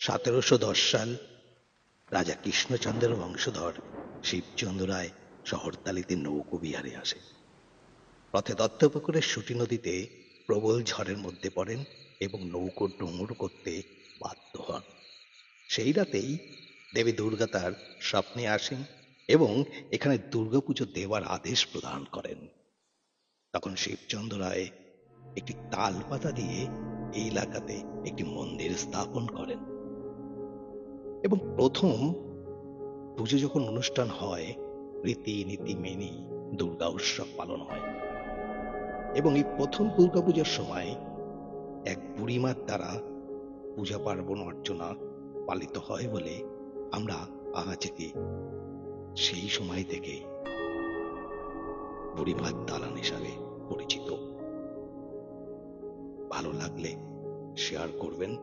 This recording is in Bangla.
সতেরোশো দশ সাল রাজা কৃষ্ণচন্দ্রের বংশধর শিবচন্দ্র রায় শহরতালিতে নৌকো বিহারে আসে পথে দত্তপুকুরের সুটি নদীতে প্রবল ঝড়ের মধ্যে পড়েন এবং নৌকো ডুমুর করতে বাধ্য হন। সেই রাতেই দেবী দুর্গা তার স্বপ্নে আসেন এবং এখানে দুর্গাপুজো দেওয়ার আদেশ প্রদান করেন। তখন শিবচন্দ্র রায় একটি তাল পাতা দিয়ে এই এলাকাতে একটি মন্দির স্থাপন করেন। এবং প্রথম পুজো যখন অনুষ্ঠান হয় রীতি নীতি মেনে দুর্গা উৎসব পালন হয়। এবং এই প্রথম দুর্গা পূজার সময় এক বুড়িমার দ্বারা পূজা পার্বণ অর্চনা পালিত হয় বলে আমরা আজকে সেই সময় থেকে বুড়িমার দালান হিসাবে পরিচিত। ভালো লাগলে শেয়ার করবেন।